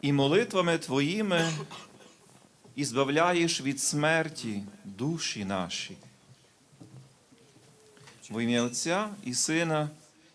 і молитвами Твоїми і збавляєш від смерті душі наші. Во ім'я Отця і Сина,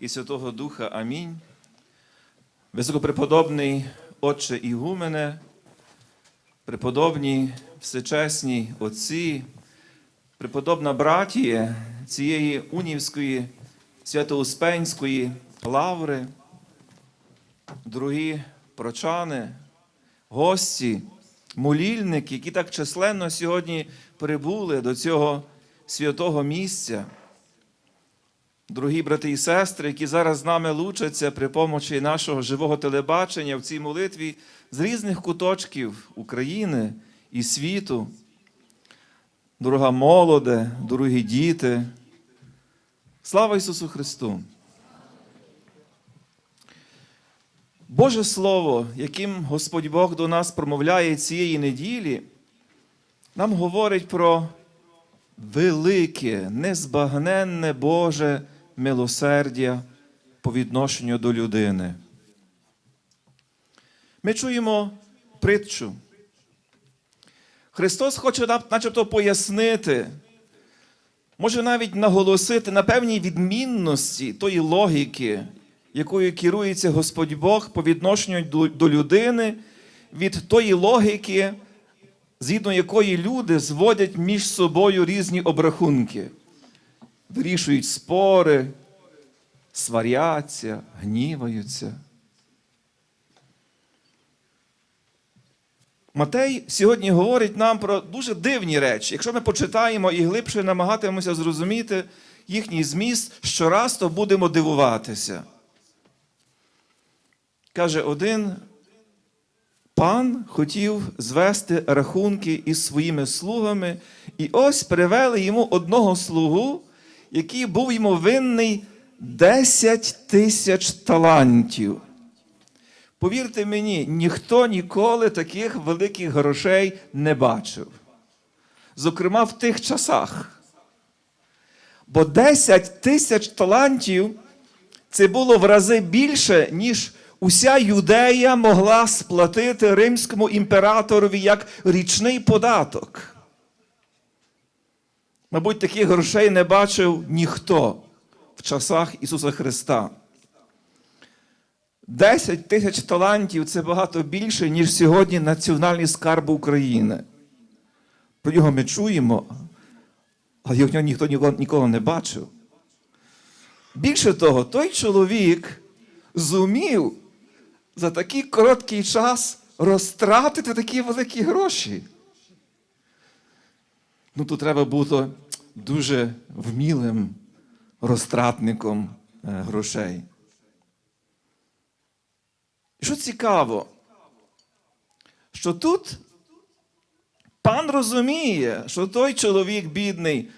і Святого Духа. Амінь. Високопреподобний Отче Ігумене, преподобні всечесні отці, преподобна братія цієї унівської святоуспенської лаври, дорогі прочани, гості, молільники, які так численно сьогодні прибули до цього святого місця. Дорогі брати і сестри, які зараз з нами лучаться при помочі нашого живого телебачення в цій молитві з різних куточків України і світу. Дорога молоде, дорогі діти. Слава Ісусу Христу! Боже Слово, яким Господь Бог до нас промовляє цієї неділі, нам говорить про велике, незбагненне Боже милосердя по відношенню до людини. Ми чуємо притчу. Христос хоче нам начебто пояснити, може навіть наголосити на певній відмінності тої логіки, якою керується Господь Бог по відношенню до, людини, від тої логіки, згідно якої люди зводять між собою різні обрахунки, вирішують спори, сваряться, гніваються. Матей сьогодні говорить нам про дуже дивні речі. Якщо ми почитаємо і глибше намагатимемося зрозуміти їхній зміст, щораз то будемо дивуватися. Каже, один пан хотів звести рахунки із своїми слугами, і ось привели йому одного слугу, який був йому винний 10 тисяч талантів. Повірте мені, ніхто ніколи таких великих грошей не бачив. Зокрема, в тих часах. Бо 10 тисяч талантів це було в рази більше, ніж уся юдея могла сплатити римському імператорові як річний податок. Мабуть, таких грошей не бачив ніхто в часах Ісуса Христа. 10 тисяч талантів це багато більше, ніж сьогодні Національний скарб України. Про нього ми чуємо, але його ніхто ніколи не бачив. Більше того, той чоловік зумів за такий короткий час розтратити такі великі гроші. Ну, тут треба бути дуже вмілим розтратником е, грошей. Що цікаво, що тут пан розуміє, що той чоловік бідний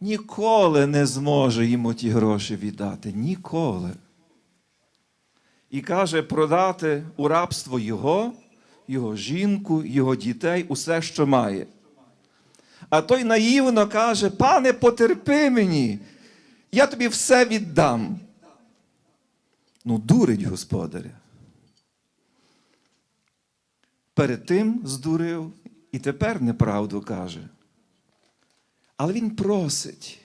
ніколи не зможе йому ті гроші віддати. Ніколи. І каже продати у рабство його, його жінку, його дітей, усе, що має. А той наївно каже: пане, потерпи мені, я тобі все віддам. Ну, дурить господаря перед тим здурив і тепер неправду каже. Але він просить.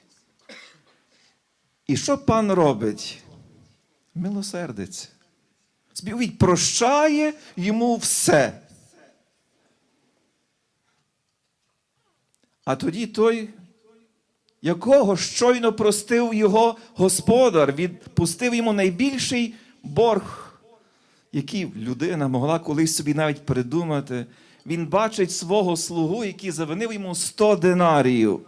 І що пан робить? Милосердиться. Співвіть, прощає йому все. А тоді той, якого щойно простив його господар, відпустив йому найбільший борг які людина могла колись собі навіть придумати. Він бачить свого слугу, який завинив йому 100 динаріїв.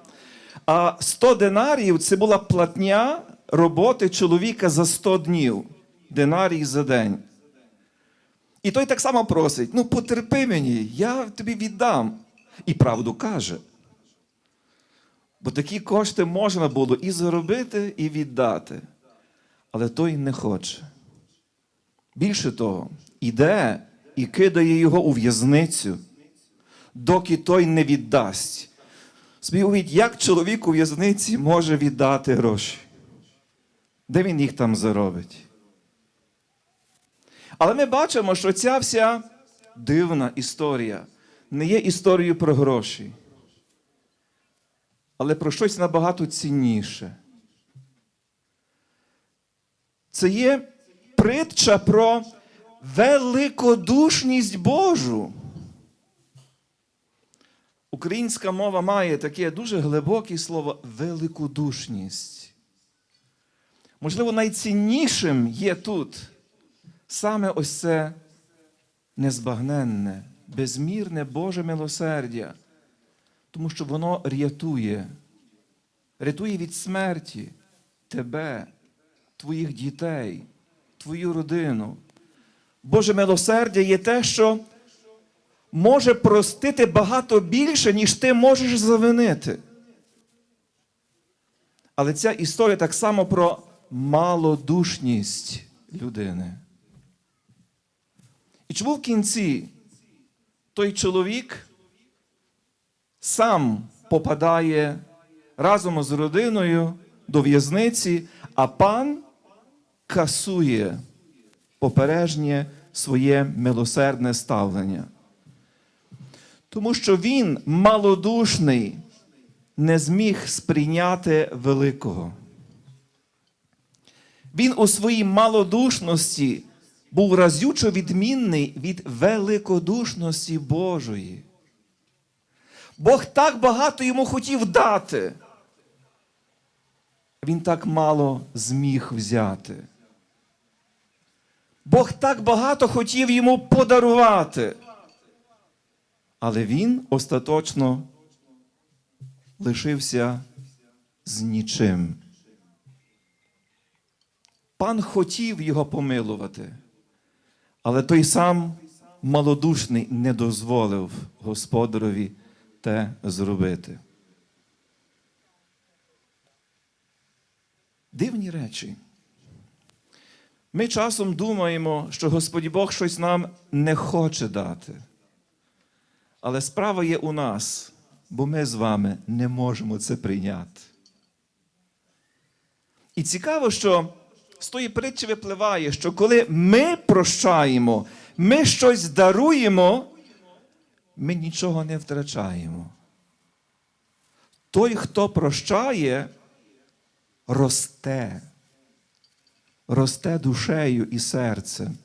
А 100 динаріїв це була платня роботи чоловіка за 100 днів, динарій за день. І той так само просить: ну потерпи мені, я тобі віддам. І правду каже. Бо такі кошти можна було і заробити, і віддати. Але той не хоче. Більше того, іде і кидає його у в'язницю, доки той не віддасть. Собі уявіть, як чоловік у в'язниці може віддати гроші? Де він їх там заробить? Але ми бачимо, що ця вся дивна історія не є історією про гроші, але про щось набагато цінніше. Це є притча про великодушність Божу. Українська мова має таке дуже глибоке слово великодушність. Можливо, найціннішим є тут саме ось це незбагненне, безмірне Боже милосердя, тому що воно рятує, рятує від смерті тебе, твоїх дітей, твою родину. Боже милосердя є те, що може простити багато більше, ніж ти можеш завинити. Але ця історія так само про малодушність людини. І чому в кінці той чоловік сам попадає разом з родиною до в'язниці, а пан касує попережнє своє милосердне ставлення. Тому що він малодушний не зміг сприйняти великого. Він у своїй малодушності був разючо відмінний від великодушності Божої. Бог так багато йому хотів дати. Він так мало зміг взяти. Бог так багато хотів йому подарувати. Але він остаточно лишився з нічим. Пан хотів його помилувати, але той сам малодушний не дозволив господарові те зробити. Дивні речі. Ми часом думаємо, що Господь Бог щось нам не хоче дати. Але справа є у нас, бо ми з вами не можемо це прийняти. І цікаво, що з тої притчі випливає, що коли ми прощаємо, ми щось даруємо, ми нічого не втрачаємо. Той, хто прощає, росте, росте душею і серцем.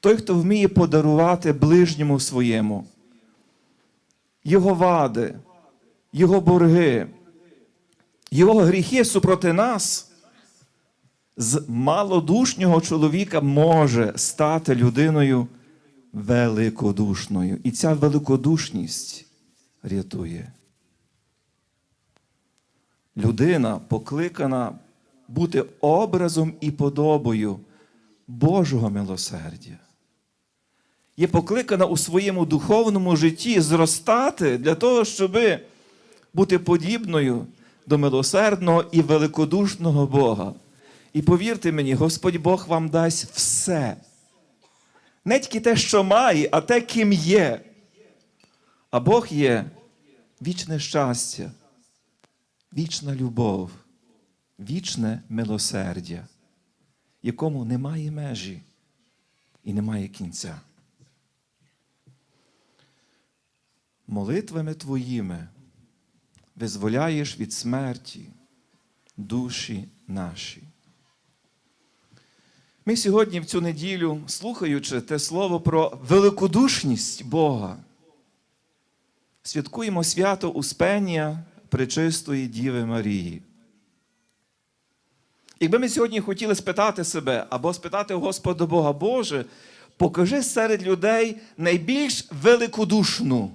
Той, хто вміє подарувати ближньому своєму, його вади, його борги, його гріхи супроти нас, з малодушнього чоловіка може стати людиною великодушною. І ця великодушність рятує. Людина покликана бути образом і подобою Божого милосердя. Є покликана у своєму духовному житті зростати для того, щоб бути подібною до милосердного і великодушного Бога. І повірте мені, Господь Бог вам дасть все. Не тільки те, що має, а те, ким є. А Бог є вічне щастя, вічна любов, вічне милосердя, якому немає межі і немає кінця. Молитвами твоїми визволяєш від смерті душі наші. Ми сьогодні в цю неділю, слухаючи те слово про великодушність Бога, святкуємо свято Успення Пречистої Діви Марії. Якби ми сьогодні хотіли спитати себе або спитати Господа Бога, Боже, покажи серед людей найбільш великодушну.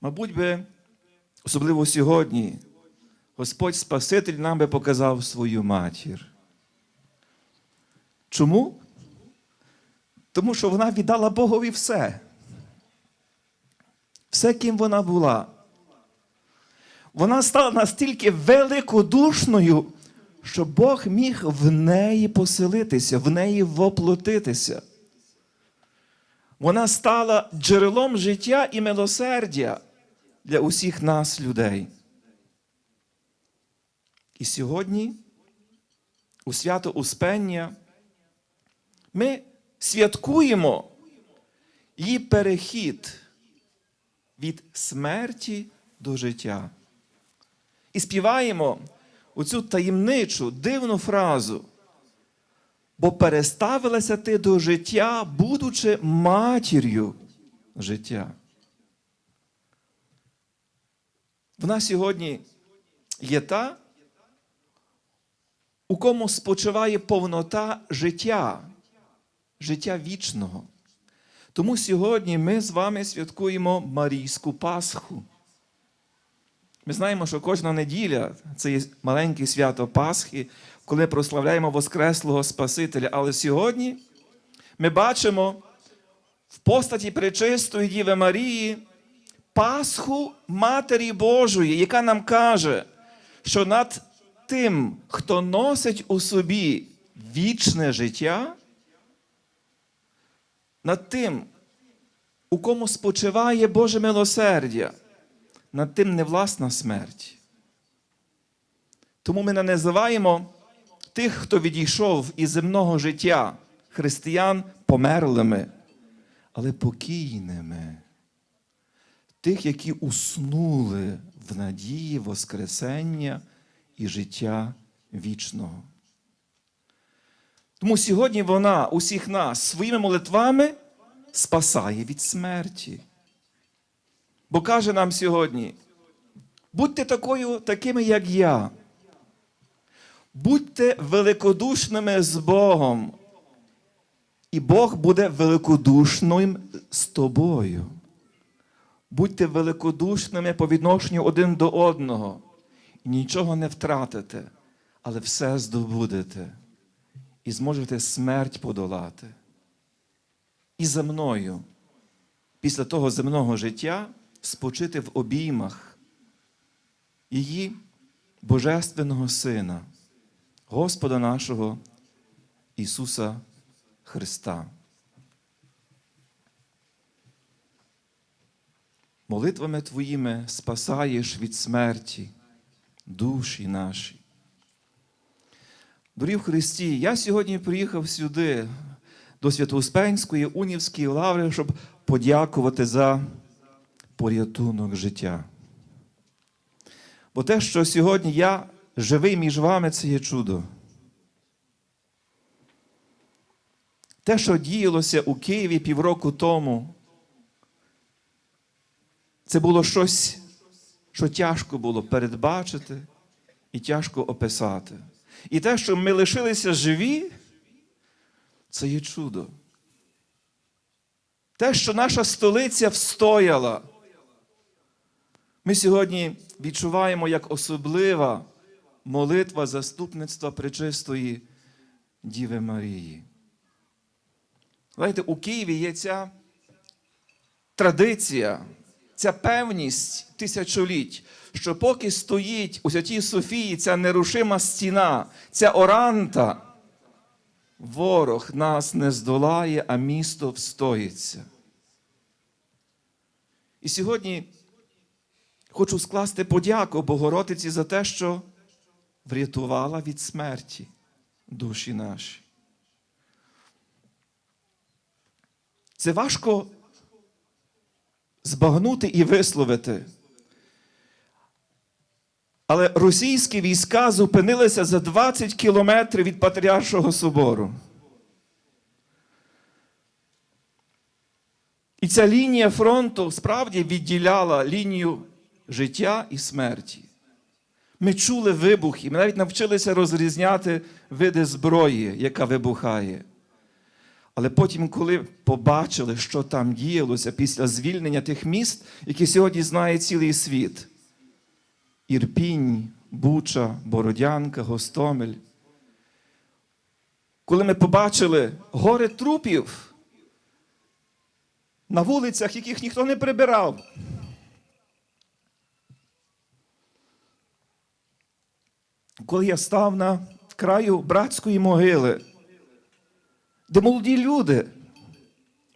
Мабуть би, особливо сьогодні, Господь Спаситель нам би показав свою матір. Чому? Тому що вона віддала Богові все. Все, ким вона була. Вона стала настільки великодушною, що Бог міг в неї поселитися, в неї воплотитися. Вона стала джерелом життя і милосердя для усіх нас, людей. І сьогодні, у свято Успення, ми святкуємо її перехід від смерті до життя. І співаємо оцю таємничу, дивну фразу. Бо переставилася ти до життя, будучи матір'ю життя. Вона сьогодні є та, у кому спочиває повнота життя, життя вічного. Тому сьогодні ми з вами святкуємо Марійську Пасху. Ми знаємо, що кожна неділя це є маленьке свято Пасхи, коли прославляємо Воскреслого Спасителя. Але сьогодні ми бачимо в постаті Пречистої Діви Марії Пасху Матері Божої, яка нам каже, що над тим, хто носить у собі вічне життя, над тим, у кому спочиває Боже милосердя, над тим не власна смерть. Тому ми не називаємо тих, хто відійшов із земного життя християн померлими, але покійними. Тих, які уснули в надії Воскресення і життя вічного. Тому сьогодні вона усіх нас своїми молитвами спасає від смерті. Бо каже нам сьогодні: будьте такою, такими, як я. Будьте великодушними з Богом, і Бог буде великодушним з тобою. Будьте великодушними по відношенню один до одного. І нічого не втратите, але все здобудете. І зможете смерть подолати. І за мною, після того земного життя, спочити в обіймах її Божественного Сина, Господа нашого Ісуса Христа. Молитвами Твоїми спасаєш від смерті душі наші. Дорі в Христі, я сьогодні приїхав сюди, до Святоуспенської Унівської лаври, щоб подякувати за порятунок життя. Бо те, що сьогодні я живий між вами, це є чудо. Те, що діялося у Києві півроку тому, це було щось, що тяжко було передбачити і тяжко описати. І те, що ми лишилися живі, це є чудо. Те, що наша столиця встояла, ми сьогодні відчуваємо як особлива молитва заступництва Пречистої Діви Марії. Знаєте, у Києві є ця традиція, ця певність тисячоліть, що поки стоїть у Святій Софії ця нерушима стіна, ця оранта, ворог нас не здолає, а місто встоїться. І сьогодні хочу скласти подяку Богородиці за те, що врятувала від смерті душі наші. Це важко збагнути і висловити. Але російські війська зупинилися за 20 кілометрів від Патріаршого собору. І ця лінія фронту справді відділяла лінію життя і смерті. Ми чули вибухи, ми навіть навчилися розрізняти види зброї, яка вибухає. Але потім, коли побачили, що там діялося після звільнення тих міст, які сьогодні знає цілий світ: Ірпінь, Буча, Бородянка, Гостомель. Коли ми побачили гори трупів на вулицях, яких ніхто не прибирав. Коли я став на краю братської могили, де молоді люди,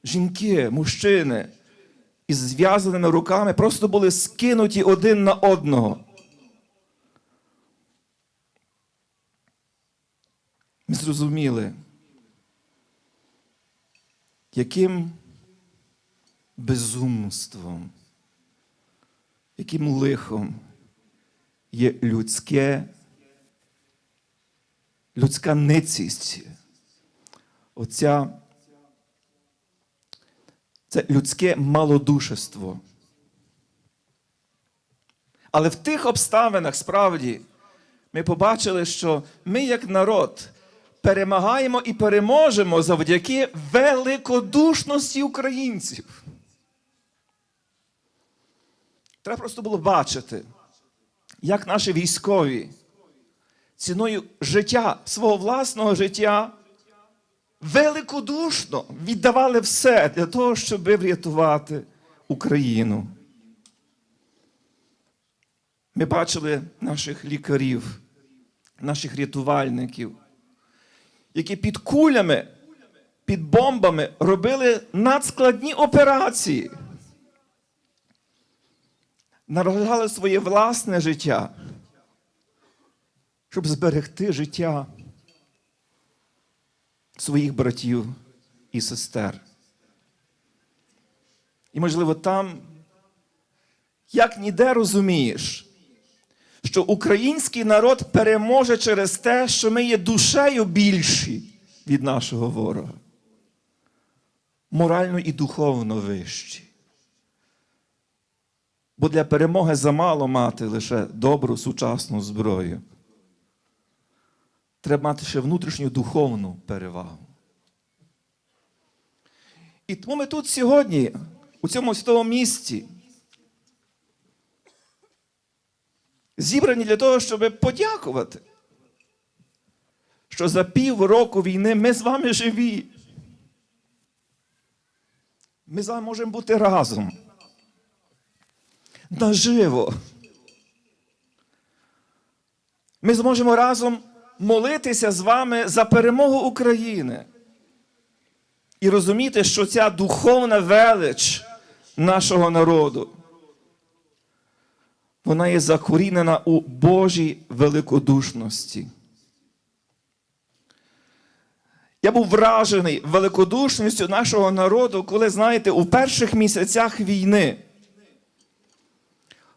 жінки, мужчини із зв'язаними руками просто були скинуті один на одного. Ми зрозуміли, яким безумством, яким лихом є людське, людська ницість, оця, це людське малодушество. Але в тих обставинах справді ми побачили, що ми, як народ, перемагаємо і переможемо завдяки великодушності українців. Треба просто було бачити, як наші військові ціною життя, свого власного життя, великодушно віддавали все для того, щоб врятувати Україну. Ми бачили наших лікарів, наших рятувальників, які під кулями, під бомбами робили надскладні операції, наражали своє власне життя, щоб зберегти життя своїх братів і сестер. І, можливо, там, як ніде розумієш, що український народ переможе через те, що ми є душею більші від нашого ворога. Морально і духовно вищі. Бо для перемоги замало мати лише добру сучасну зброю. Треба мати ще внутрішню духовну перевагу. І тому ми тут сьогодні, у цьому святому місці, зібрані для того, щоб подякувати, що за пів року війни ми з вами живі. Ми з вами можемо бути разом. Наживо. Ми зможемо разом молитися з вами за перемогу України. І розуміти, що ця духовна велич нашого народу вона є закорінена у Божій великодушності. Я був вражений великодушністю нашого народу, коли, знаєте, у перших місяцях війни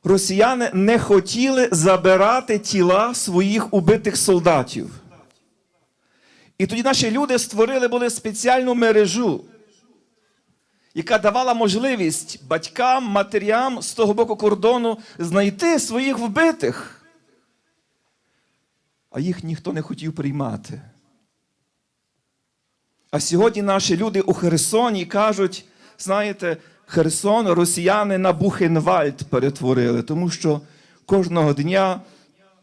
росіяни не хотіли забирати тіла своїх убитих солдатів. І тоді наші люди створили були спеціальну мережу, яка давала можливість батькам, матерям з того боку кордону знайти своїх вбитих. А їх ніхто не хотів приймати. А сьогодні наші люди у Херсоні кажуть, знаєте, Херсон росіяни на Бухенвальд перетворили, тому що кожного дня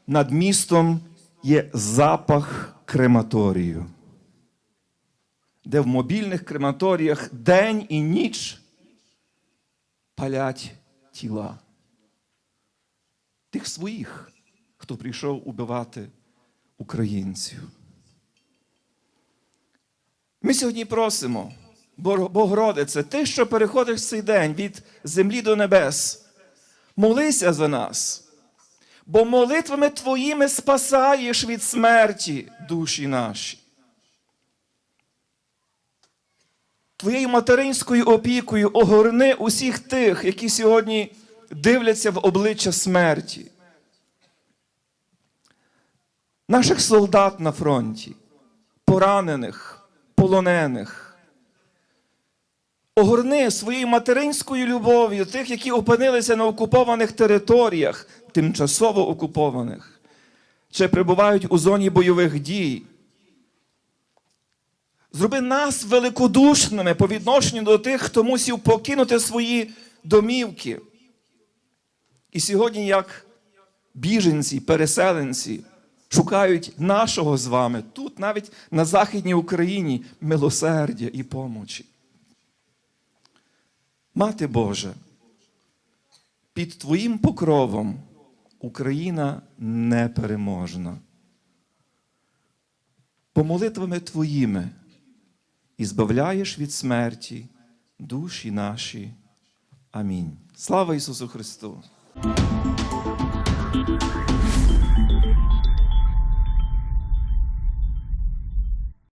над містом є запах крематорію де в мобільних крематоріях день і ніч палять тіла. Тих своїх, хто прийшов убивати українців. Ми сьогодні просимо, Богородице, ти, що переходиш цей день від землі до небес, молися за нас, бо молитвами твоїми спасаєш від смерті душі наші. Твоєю материнською опікою огорни усіх тих, які сьогодні дивляться в обличчя смерті. Наших солдат на фронті, поранених, полонених. Огорни своєю материнською любов'ю тих, які опинилися на окупованих територіях, тимчасово окупованих, чи перебувають у зоні бойових дій. Зроби нас великодушними по відношенню до тих, хто мусів покинути свої домівки. І сьогодні, як біженці, переселенці, шукають нашого з вами тут, навіть на Західній Україні, милосердя і помочі. Мати Боже, під Твоїм покровом Україна непереможна. Помолитвами Твоїми і збавляєш від смерті душі наші. Амінь. Слава Ісусу Христу!